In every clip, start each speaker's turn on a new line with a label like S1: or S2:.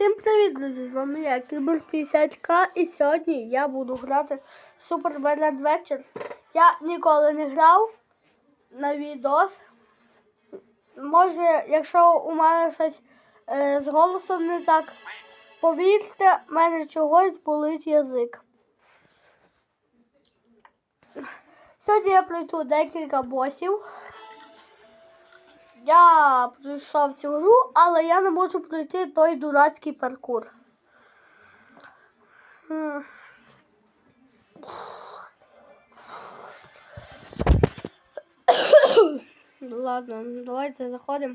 S1: Всім привіт, друзі! З вами я, Кібер 50К, і сьогодні я буду грати в Super Ballad Вечір. Я ніколи не грав на відос. Може, якщо у мене щось е, з голосом не так, повірте, в мене чогось болить язик. Сьогодні я пройду декілька босів. Я пройшов цю гру, але я не можу пройти той дурацький паркур. Ну, Ладно, давайте заходимо.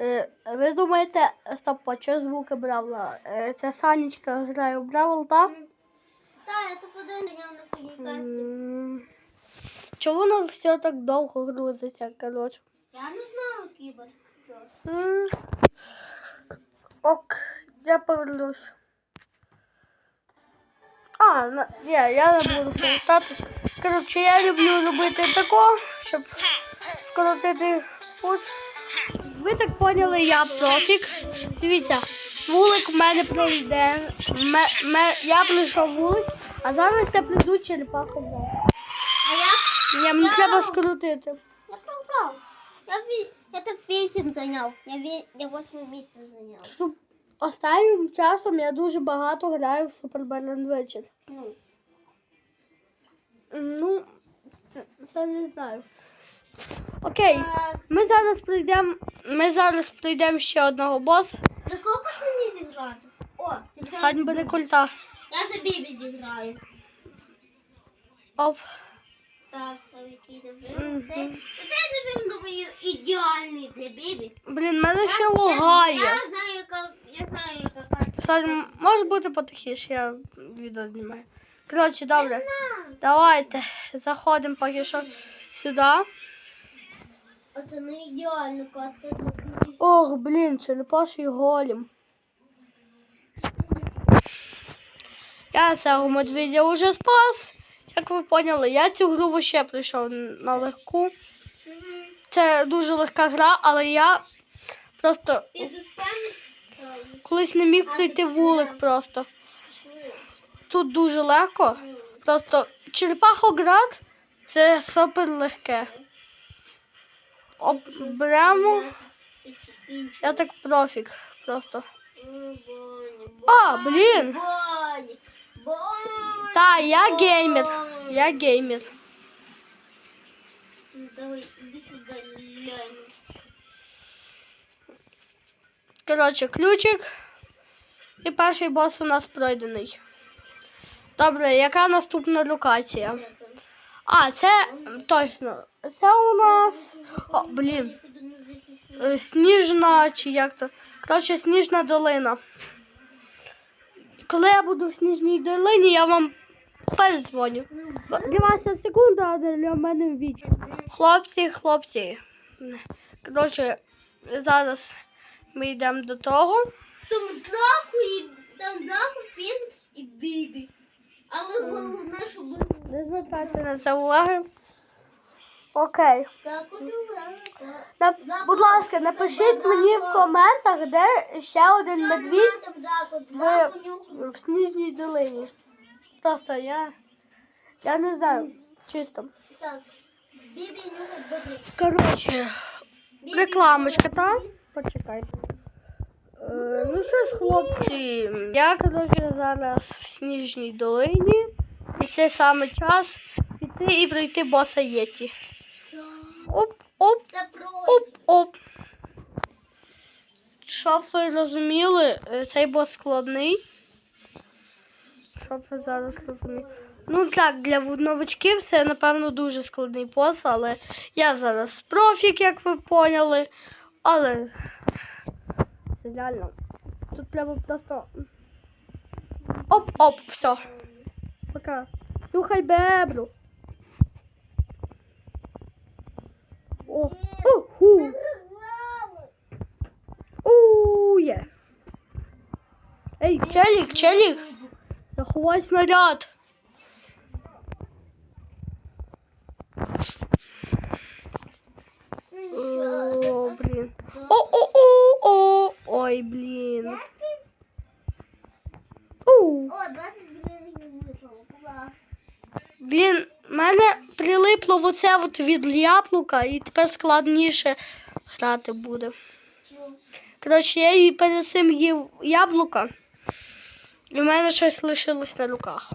S1: Е, Ви думаєте, стоп, а що звуки Бравла? Е, Це Санечка грає в Бравл, так?
S2: Так, я тут один на своїй карті.
S1: Чого воно все так довго грузиться, коротше?
S2: Я не знаю, кібер.
S1: Ок, я повернусь. А, на, ні, я не буду повертатись. Коротше, я люблю робити тако, щоб скоротити путь. Ви так поняли, я профік. Дивіться, вулик в мене пройде. Ме, ме, я пройшов вулик, а зараз я прийду черепаху.
S2: А я?
S1: Ні, мені треба скоротити.
S2: Я програв. Я, так вісім зайняв. Я, ві... я восьме місце зайняв.
S1: Су- Останнім часом я дуже багато граю в Super Ballad вечір.
S2: Ну,
S1: Ну, це, це не знаю. Окей,
S2: так.
S1: ми зараз прийдемо. Ми зараз прийдемо ще одного боса.
S2: За кого ж мені зіграти? О, зіграю.
S1: Сань буде культа.
S2: Я за Бібі зіграю.
S1: Оп.
S2: Так, який режим.
S1: Мгм.
S2: Це, цей режим, думаю, ідеальний для Бібі.
S1: Блін, мене ще
S2: Я, я знаю, яка, я знаю, яка карта.
S1: Сань, може бути потихіше, я відео знімаю. Коротше, добре. Давайте заходимо поки що сюди.
S2: Оце не ідеальна карта.
S1: Ох, блін, черепаший голім. Я цього медведя вже спас. Як ви поняли, я цю гру ще прийшов на легку. Це дуже легка гра, але я просто колись не міг пройти вулик просто. Тут дуже легко. Просто черепахоград це супер легке. Об, беремо. Я так профік просто. А, блін. Та, я геймер. Я геймер.
S2: Давай, глянь.
S1: Коротше, ключик. І перший бос у нас пройдений. Добре, яка наступна локація? А, це точно. Це у нас. О, блін. Сніжна чи як то. Коротше, сніжна долина. Коли я буду в сніжній долині, я вам передзвоню. Для вас це секунда, а для мене віч. Хлопці, хлопці. Коротше, зараз ми йдемо до того.
S2: Там Драку і там Драку, Фінкс і Бібі. Але головне, щоб
S1: Не звертайте на це уваги. Окей. На, будь ласка, напишіть мені в коментах, де ще один медвідь в, в сніжній долині. Просто я, я не знаю, чисто. Коротше, рекламочка, так? Почекайте. Е, ну що ж, хлопці, я коротше зараз в сніжній долині. І це саме час піти і пройти боса Єті. Оп, оп,
S2: Це пройде.
S1: оп, оп. Щоб ви розуміли, е, цей бос складний. Щоб ви зараз розуміли. Ну так, для новачків це, напевно, дуже складний бос, але я зараз профік, як ви поняли. Але це реально. Тут треба просто. Оп-оп, все. Пока. Нюхай бебру. О, уху. Ує. Ей, челік, челік. Заховай снаряд. О, блін. О-о-о-о. Ой, блін. Блін, в мене прилипло в оце от від яблука, і тепер складніше грати буде. Коротше, я її перед цим їв яблука, і в мене щось лишилось на руках.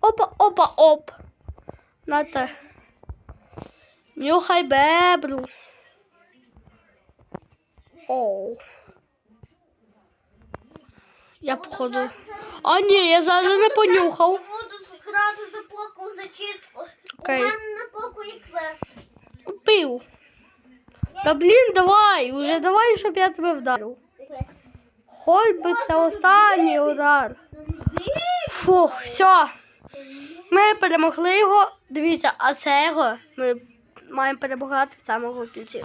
S1: Опа, опа, оп. Нате. Нюхай бебру. Оу. Я походу. А ні, я зараз не понюхав.
S2: Буду грати за поку за чистку.
S1: Окей.
S2: У мене на поку є квест.
S1: Пив. Та блін, давай, уже давай, щоб я тебе вдарив. Хоч би це останній удар. Фух, все. Ми перемогли його. Дивіться, а цього ми маємо перемагати в самому кінці.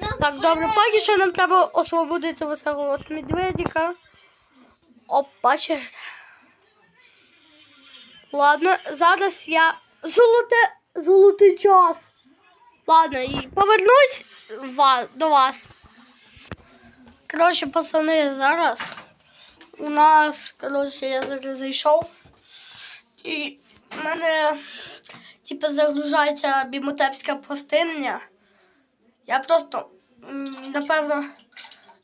S1: Так, добре, поки що нам треба освободити оцього от медведика. Оп, бачите. Ладно, зараз я золоте, золотий час. Ладно, і повернусь до вас. Коротше, пацани, зараз у нас, коротше, я зараз зайшов. І в мене, типу, загружається бімотепська пластиння. Я просто, напевно,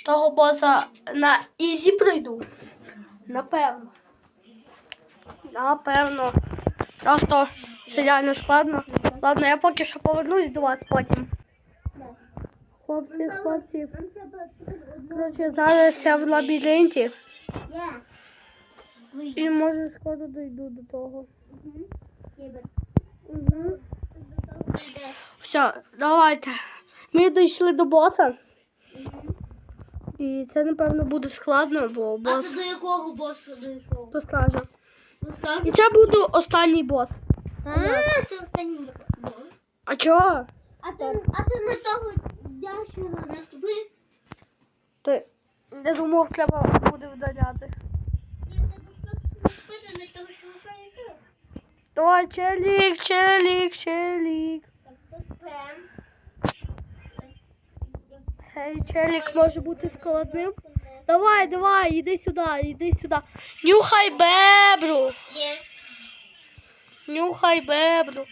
S1: того боса на ізі пройду. Напевно. Напевно. Просто це реально складно. Ладно, я поки що повернусь до вас потім. Хлопці, хлопці. Коротше, зараз я в лабіринті і може скоро дойду до того. Угу. Все, давайте. Ми дійшли до боса. І це, напевно, буде складно, бо
S2: А ти до якого босу дійшов?
S1: розкаже.
S2: Ну.
S1: І це буде останній бос.
S2: А, це останній бос.
S1: А чого?
S2: А ти, а ти на того ящера наступив?
S1: Ти я думав, треба буде вдаряти.
S2: Ні, ти просто наступив на того чувака і все.
S1: Давай, челік, челік, челік.
S2: Так, прям.
S1: Цей челік може бути складним. Давай, давай, іди сюди, іди сюди. Нюхай бебру. Нюхай бебру.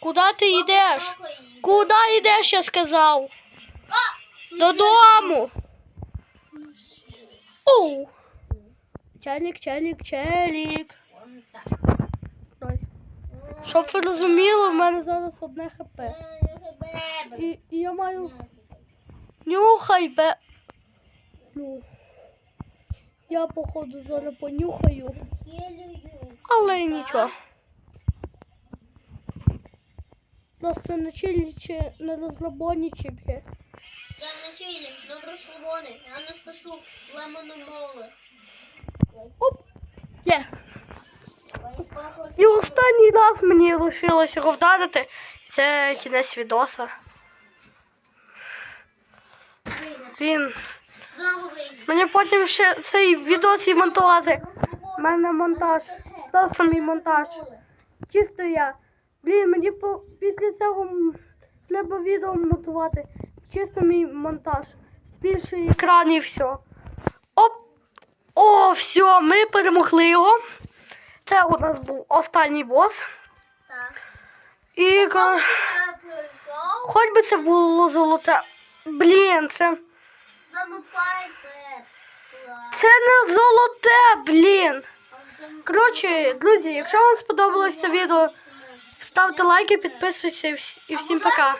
S1: Куди ти йдеш? Куди йдеш, я сказав? Додому. Оу. Челік, челік, челік. Щоб ви розуміли, в мене зараз одне хп. І, і я маю. Нюхай бе. Ну. Я походу зараз понюхаю, але нічого. Просто на чилі чи на розлабоні чи б'є.
S2: Я на чилі, на розслабони. Я не спешу лемону моле.
S1: Оп! Є. І останній раз мені лишилося його вдарити. Це кінець відоса. Він. Мені потім ще цей відос і монтувати. У мене монтаж. Просто мій монтаж. Чисто я. Блін, мені по, після цього треба відео монтувати. Чисто мій монтаж. Збільшує екран і все. Оп! О, все, ми перемогли його. Це у нас був останній бос.
S2: Так.
S1: І хоч би це було золоте. Блін, це. Це не золоте, блін. Коротше, друзі, якщо вам сподобалось це відео, ставте лайки, підписуйтесь і всім пока.